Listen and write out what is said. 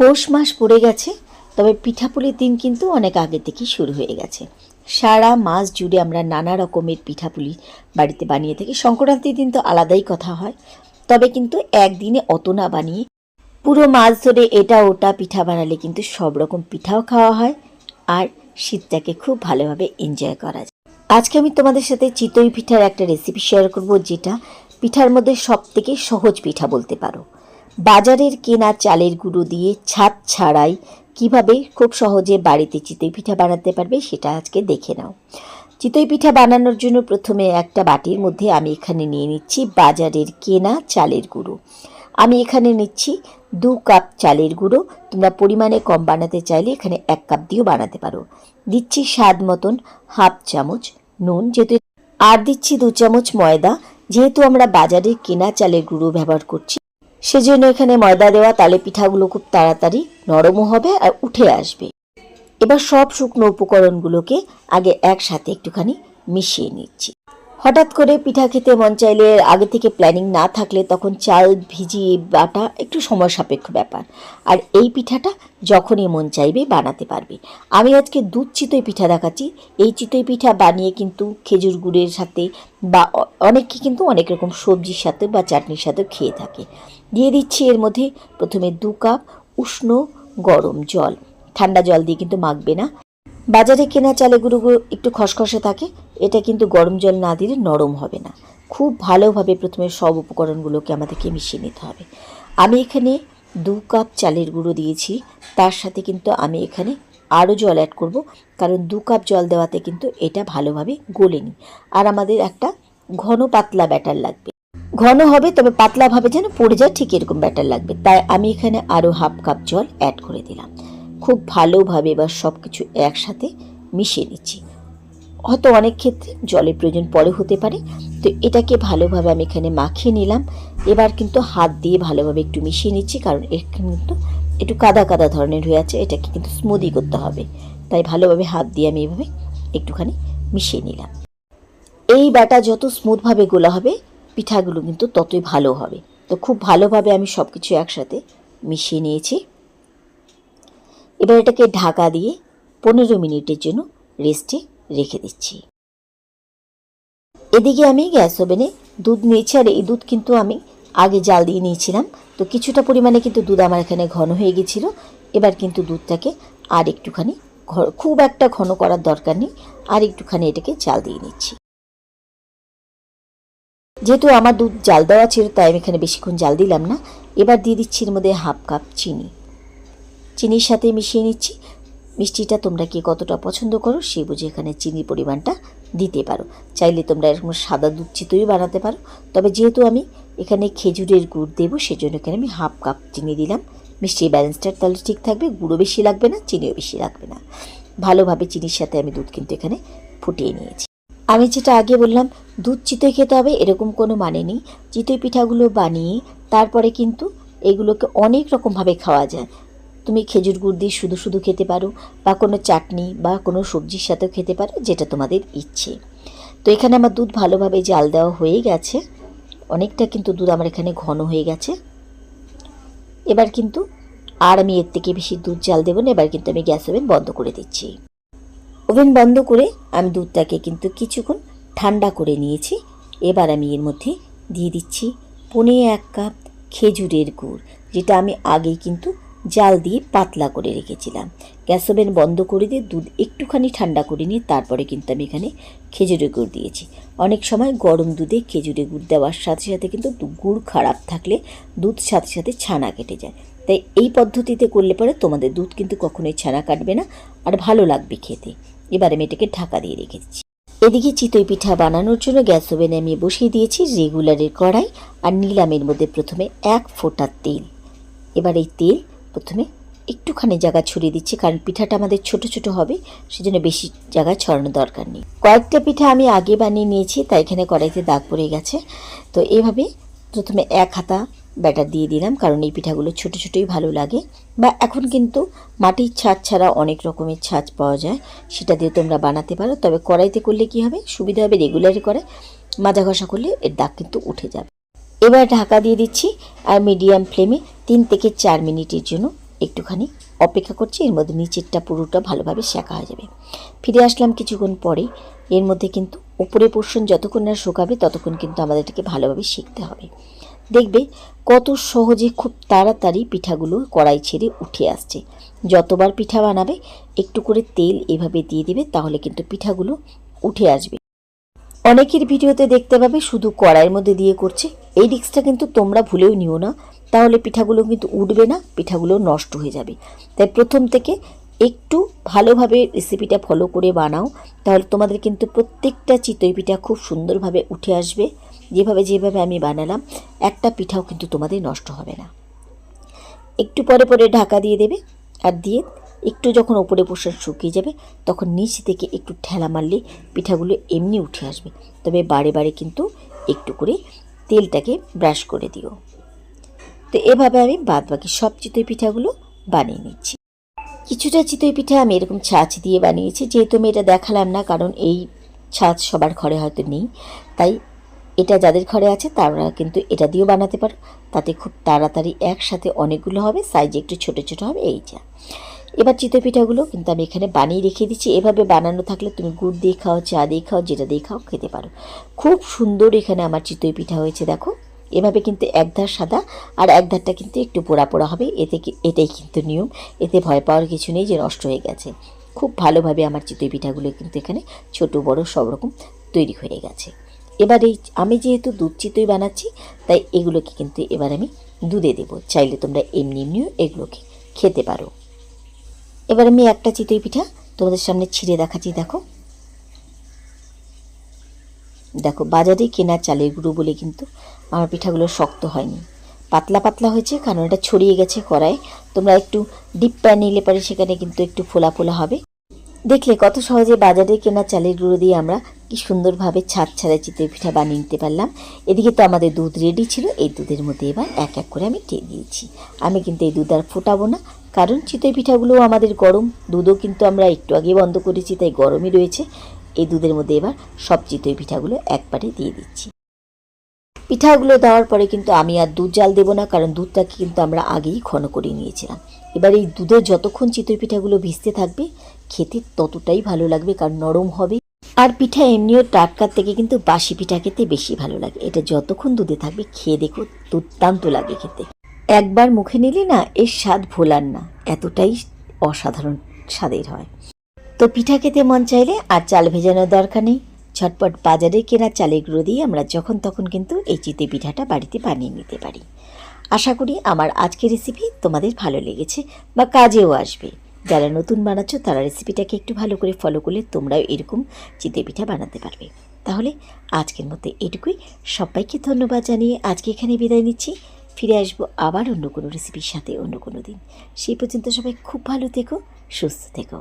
পৌষ মাস পড়ে গেছে, তবে পিঠাপুলির দিন কিন্তু অনেক আগে থেকেই শুরু হয়ে গেছে। সারা মাস জুড়ে আমরা নানা রকমের পিঠাপুলি বাড়িতে বানিয়ে থাকি। সংক্রান্তির দিন তো আলাদাই কথা হয়, তবে কিন্তু একদিনে অত না বানিয়ে পুরো মাস ধরে এটা ওটা পিঠা বানালে কিন্তু সব রকম পিঠাও খাওয়া হয় আর শীতটাকে খুব ভালোভাবে এনজয় করা যায়। আজকে আমি তোমাদের সাথে চিতই পিঠার একটা রেসিপি শেয়ার করব, যেটা পিঠার মধ্যে সব থেকে সহজ পিঠা বলতে পারো। বাজারের কেনা চালের গুঁড়ো দিয়ে ছাদ ছাড়াই কীভাবে খুব সহজে বাড়িতে চিতই পিঠা বানাতে পারবে সেটা আজকে দেখে নাও। চিতই পিঠা বানানোর জন্য প্রথমে একটা বাটির মধ্যে আমি এখানে নিয়ে নিচ্ছি বাজারের কেনা চালের গুঁড়ো। আমি এখানে নিচ্ছি দু কাপ চালের গুঁড়ো। তোমরা পরিমাণে কম বানাতে চাইলে এখানে এক কাপ দিয়েও বানাতে পারো। দিচ্ছি স্বাদ মতন হাফ চামচ নুন যেহেতু আর দিচ্ছি দু চামচ ময়দা। যেহেতু আমরা বাজারের কেনা চালের গুঁড়ো ব্যবহার করছি সেজন্য এখানে ময়দা দেওয়া, তালে পিঠাগুলো খুব তাড়াতাড়ি নরমও হবে আর উঠে আসবে। এবার সব শুকনো উপকরণগুলোকে আগে একসাথে একটুখানি মিশিয়ে নিচ্ছি। হঠাৎ করে পিঠা খেতে মন চাইলে আগে থেকে প্ল্যানিং না থাকলে তখন চাল ভিজিয়ে বাটা একটু সময় সাপেক্ষ ব্যাপার। আর এই পিঠাটা যখনই মন চাইবে বানাতে পারবে। আমি আজকে দুধ চিতই পিঠা দেখাচ্ছি। এই চিতই পিঠা বানিয়ে কিন্তু খেজুর গুড়ের সাথে বা অনেকে কিন্তু অনেক রকম সবজির সাথে বা চাটনির সাথে খেয়ে থাকে। দিয়ে দিচ্ছি এর মধ্যে প্রথমে দু কাপ উষ্ণ গরম জল। ঠান্ডা জল দিয়ে কিন্তু মাখবে না। বাজারে কেনা চালে গুঁড়োগুলো একটু খসখসে থাকে, এটা কিন্তু গরম জল না দিলে নরম হবে না। খুব ভালোভাবে প্রথমে সব উপকরণগুলোকে আমাদেরকে মিশিয়ে নিতে হবে। আমি এখানে দু কাপ চালের গুঁড়ো দিয়েছি, তার সাথে কিন্তু আমি এখানে আরও জল অ্যাড করব, কারণ দু কাপ জল দেওয়াতে কিন্তু এটা ভালোভাবে গলেনি। আর আমাদের একটা ঘন পাতলা ব্যাটার লাগবে। ঘন হবে, তবে পাতলাভাবে যেন পড়ে যায়, ঠিক এরকম ব্যাটার লাগবে। তাই আমি এখানে আরও হাফ কাপ জল অ্যাড করে দিলাম। খুব ভালোভাবে এবার সব কিছু একসাথে মিশিয়ে নিচ্ছি। হয়তো অনেক ক্ষেত্রে জলের প্রয়োজন পরে হতে পারে। তো এটাকে ভালোভাবে আমি এখানে মাখিয়ে নিলাম। এবার কিন্তু হাত দিয়ে ভালোভাবে একটু মিশিয়ে নিচ্ছি, কারণ এখানে কিন্তু একটু কাদা কাদা ধরনের হয়ে আছে। এটাকে কিন্তু স্মুদি করতে হবে। তাই ভালোভাবে হাত দিয়ে আমি এভাবে একটুখানি মিশিয়ে নিলাম। এই ব্যাটা যত স্মুথভাবে গোলা হবে, পিঠাগুলো কিন্তু ততই ভালো হবে। তো খুব ভালোভাবে আমি সব কিছু একসাথে মিশিয়ে নিয়েছি। এবার এটাকে ঢাকা দিয়ে পনেরো মিনিটের জন্য রেস্টে রেখে দিচ্ছি। এদিকে আমি গ্যাস ওভেনে দুধ নিয়েছি, আর এই দুধ কিন্তু আমি আগে জাল দিয়ে নিয়েছিলাম। তো কিছুটা পরিমাণে কিন্তু দুধ আমার এখানে ঘন হয়ে গেছিল। এবার কিন্তু দুধটাকে আর একটুখানি খুব একটা ঘন করার দরকার নেই, আর একটুখানি এটাকে জাল দিয়ে নিচ্ছি। যেহেতু আমার দুধ জাল দেওয়া ছিল, তাই আমি এখানে বেশিক্ষণ জাল দিলাম না। এবার দিয়ে দিচ্ছি এর মধ্যে হাফ কাপ চিনি। চিনির সাথে মিশিয়ে নিচ্ছি। মিষ্টিটা তোমরা কি কতটা পছন্দ করো সেই বুঝে এখানে চিনির পরিমাণটা দিতে পারো। চাইলে তোমরা এরকম সাদা দুধ চিতই বানাতে পারো। তবে যেহেতু আমি এখানে খেজুরের গুড় দেবো, সেজন্য এখানে আমি হাফ কাপ চিনি দিলাম। মিষ্টির ব্যালেন্সটা তাহলে ঠিক থাকবে, গুঁড়ো বেশি লাগবে না, চিনিও বেশি লাগবে না। ভালোভাবে চিনির সাথে আমি দুধ কিন্তু এখানে ফুটিয়ে নিয়েছি। আমি যেটা আগে বললাম, দুধ চিতই খেতে হবে, এরকম কোনো মানে নেই। চিতই পিঠাগুলো বানিয়ে তারপরে কিন্তু এগুলোকে অনেক রকমভাবে খাওয়া যায়। তুমি খেজুর গুড় দিয়ে শুধু শুধু খেতে পারো বা কোনো চাটনি বা কোনো সবজির সাথেও খেতে পারো, যেটা তোমাদের ইচ্ছে। তো এখানে আমার দুধ ভালোভাবে জাল দেওয়া হয়ে গেছে। অনেকটা কিন্তু দুধ আমার এখানে ঘন হয়ে গেছে। এবার কিন্তু আর আমি এর থেকে বেশি দুধ জাল দেবো না, এবার কিন্তু আমি গ্যাস ওভেন বন্ধ করে দিচ্ছি। ওভেন বন্ধ করে আমি দুধটাকে কিন্তু কিছুক্ষণ ঠান্ডা করে নিয়েছি। এবার আমি এর মধ্যে দিয়ে দিচ্ছি পনে এক কাপ খেজুরের গুড়, যেটা আমি আগেই কিন্তু জাল দিয়ে পাতলা করে রেখেছিলাম। গ্যাস ওভেন বন্ধ করে দিয়ে দুধ একটুখানি ঠান্ডা করে নিয়ে তারপরে কিন্তু আমি এখানে খেজুরের গুড় দিয়েছি। অনেক সময় গরম দুধে খেজুরের গুড় দেওয়ার সাথে সাথে কিন্তু গুড় খারাপ থাকলে দুধ সাথে সাথে ছানা কেটে যায়। তাই এই পদ্ধতিতে করলে পরে তোমাদের দুধ কিন্তু কখনোই ছানা কাটবে না আর ভালো লাগবে খেতে। এবারে আমি এটাকে ঢাকা দিয়ে রেখে দিচ্ছি। এদিকে চিতই পিঠা বানানোর জন্য গ্যাস ওভেনে আমি বসিয়ে দিয়েছি রেগুলারের কড়াই আর নিলামের মধ্যে প্রথমে এক ফোঁটা তেল। এবার এই তেল প্রথমে একটুখানি জায়গা ছড়িয়ে দিচ্ছি, কারণ পিঠাটা আমাদের ছোট ছোট হবে, সেজন্য বেশি জায়গা ছড়ানোর দরকার নেই। কয়েকটা পিঠা আমি আগে বানিয়ে নিয়েছি, তাই এখানে কড়াইতে দাগ পড়ে গেছে। তো এইভাবে প্রথমে এক হাতা ব্যাটার দিয়ে দিলাম, কারণ এই পিঠাগুলো ছোট ছোটোই ভালো লাগে। বা এখন কিন্তু মাটির ছাঁচ ছাড়া অনেক রকমের ছাঁচ পাওয়া যায়, সেটা দিয়ে তোমরা বানাতে পারো। তবে কড়াইতে করলে কি হবে? সুবিধা হবে রেগুলারই করে, মাজা ঘষা করলে এর দাগ কিন্তু উঠে যাবে। এবার ঢাকা দিয়ে দিচ্ছি, আর মিডিয়াম ফ্লেমে তিন থেকে চার মিনিটের জন্য একটুখানি অপেক্ষা করছি, এর মধ্যে নিচেরটা পুরোটা ভালোভাবে শেখা হয়ে যাবে। ফিরে আসলাম কিছুক্ষণ পরে, এর মধ্যে কিন্তু উপরে পোর্শন যতক্ষণ না শুকাবে ততক্ষণ কিন্তু আমাদের ভালোভাবে শিখতে হবে। দেখবে কত সহজে খুব তাড়াতাড়ি পিঠাগুলো কড়াই ছেড়ে উঠে আসছে। যতবার পিঠা বানাবে, একটু করে তেল এভাবে দিয়ে দিবে, তাহলে কিন্তু পিঠাগুলো উঠে আসবে। অনেকের ভিডিওতে দেখতে পাবে শুধু কড়াইয়ের মধ্যে দিয়ে করছে। এই রিক্সটা কিন্তু তোমরা ভুলেও নিও না। তাহলে পিঠাগুলো কিন্তু উঠবে না, পিঠাগুলো নষ্ট হয়ে যাবে। তাই প্রথম থেকে একটু ভালোভাবে রেসিপিটা ফলো করে বানাও, তাহলে তোমাদের কিন্তু প্রত্যেকটা চিতই পিঠা খুব সুন্দরভাবে উঠে আসবে। যেভাবে যেভাবে আমি বানালাম, একটা পিঠাও কিন্তু তোমাদের নষ্ট হবে না। একটু পরে পরে ঢাকা দিয়ে দেবে আর দিয়ে একটু যখন ওপরে পোষণ শুকিয়ে যাবে, তখন নিচ থেকে একটু ঠেলা মারলে পিঠাগুলো এমনি উঠে আসবে। তবে বারে বারে কিন্তু একটু করে তেলটাকে ব্রাশ করে দিও। তো এভাবে আমি বাদ বাকি সব চিতই পিঠাগুলো বানিয়ে নিচ্ছি। কিছুটা চিতই পিঠা আমি এরকম ছাঁচ দিয়ে বানিয়েছি, যেহেতু আমি এটা দেখালাম না, কারণ এই ছাঁচ সবার ঘরে হয়তো নেই। তাই এটা যাদের ঘরে আছে, তারা কিন্তু এটা দিয়েও বানাতে পারো। তাতে খুব তাড়াতাড়ি একসাথে অনেকগুলো হবে, সাইজে একটু ছোট ছোট হবে, এই যা। এবার চিতই পিঠাগুলো কিন্তু আমি এখানে বানিয়ে রেখে দিচ্ছি। এভাবে বানানো থাকলে তুমি গুড় দিয়ে খাও, চা দিয়ে খাও, যেটা দিয়ে খাও, খেতে পারো। খুব সুন্দর এখানে আমার চিতই পিঠা হয়েছে, দেখো। এভাবে কিন্তু একধার সাদা আর একধারটা কিন্তু একটু পোড়া পোড়া হবে। এতে এটাই কিন্তু নিয়ম। এতে ভয় পাওয়ার কিছু নেই যে নষ্ট হয়ে গেছে। খুব ভালোভাবে আমার চিতই পিঠাগুলো কিন্তু এখানে ছোট, বড় সব রকম তৈরি হয়ে গেছে। এবার এই আমি যেহেতু দুধ চিতই বানাচ্ছি, তাই এগুলোকে কিন্তু এবার আমি দুধে দেবো। চাইলে তোমরা এমনি এমনিও এগুলোকে খেতে পারো। এবার আমি একটা চিতই পিঠা তোমাদের সামনে ছিঁড়ে দেখাচ্ছি। দেখো দেখো, বাজারে কেনা চালের গুঁড়ো বলে কিন্তু আমার পিঠাগুলো শক্ত হয়নি। পাতলা পাতলা হয়েছে, কারণ এটা ছড়িয়ে গেছে কড়ায়। তোমরা একটু ডিপ প্যান নিলে পারে সেখানে কিন্তু একটু ফোলা ফোলা হবে। দেখলে কত সহজে বাজারে কেনা চালের গুঁড়ো দিয়ে আমরা কি সুন্দরভাবে ছাদ ছাড়া চিতই পিঠা বানিয়ে নিতে পারলাম। এদিকে তো আমাদের দুধ রেডি ছিল, এই দুধের মধ্যে এবার এক এক করে আমি দিয়ে দিয়েছি। আমি কিন্তু এই দুধ আর ফোটাবো না, কারণ চিতই পিঠাগুলোও আমাদের গরম। দুধও কিন্তু আমরা একটু আগে বন্ধ করেছি, তাই গরমই রয়েছে। এই দুধের মধ্যে এবার সব চিতই পিঠাগুলো একবারে দিয়ে দিচ্ছি। পিঠাগুলো দেওয়ার পরে কিন্তু আমি আর দুধ জাল দেবো না, কারণ দুধটাকে কিন্তু আমরা আগেই ঘন করে নিয়েছিলাম। এবার এই দুধে যতক্ষণ চিতই পিঠাগুলো ভিজতে থাকবে, খেতে ততটাই ভালো লাগবে, কারণ নরম হবে। আর পিঠা এমনিও টাটকার থেকে কিন্তু বাসি পিঠা খেতে বেশি ভালো লাগে। এটা যতক্ষণ দুধে থাকবে, খেয়ে দেখো দুর্দান্ত লাগে খেতে। একবার মুখে নিলে না, এর স্বাদ ভোলার না। এতটাই অসাধারণ স্বাদের হয়। তো পিঠা খেতে মন চাইলে আর চাল ভেজানোর দরকার নেই। ঝটপট বাজারে কেনা চালের গুঁড়ো দিয়ে আমরা যখন তখন কিন্তু এই চিতে পিঠাটা বাড়িতে বানিয়ে নিতে পারি। আশা করি আমার আজকের রেসিপি তোমাদের ভালো লেগেছে বা কাজেও আসবে। যারা নতুন বানাচ্ছ তারা রেসিপিটাকে একটু ভালো করে ফলো করলে তোমরাও এরকম চিতে পিঠা বানাতে পারবে। তাহলে আজকের মতো এটুকুই। সবাইকে ধন্যবাদ জানিয়ে আজকে এখানে বিদায় নিচ্ছি। ফিরে আসব আবার অন্য কোনো রেসিপির সাথে অন্য কোনো দিন। সেই পর্যন্ত সবাই খুব ভালো থেকো, সুস্থ থেকো।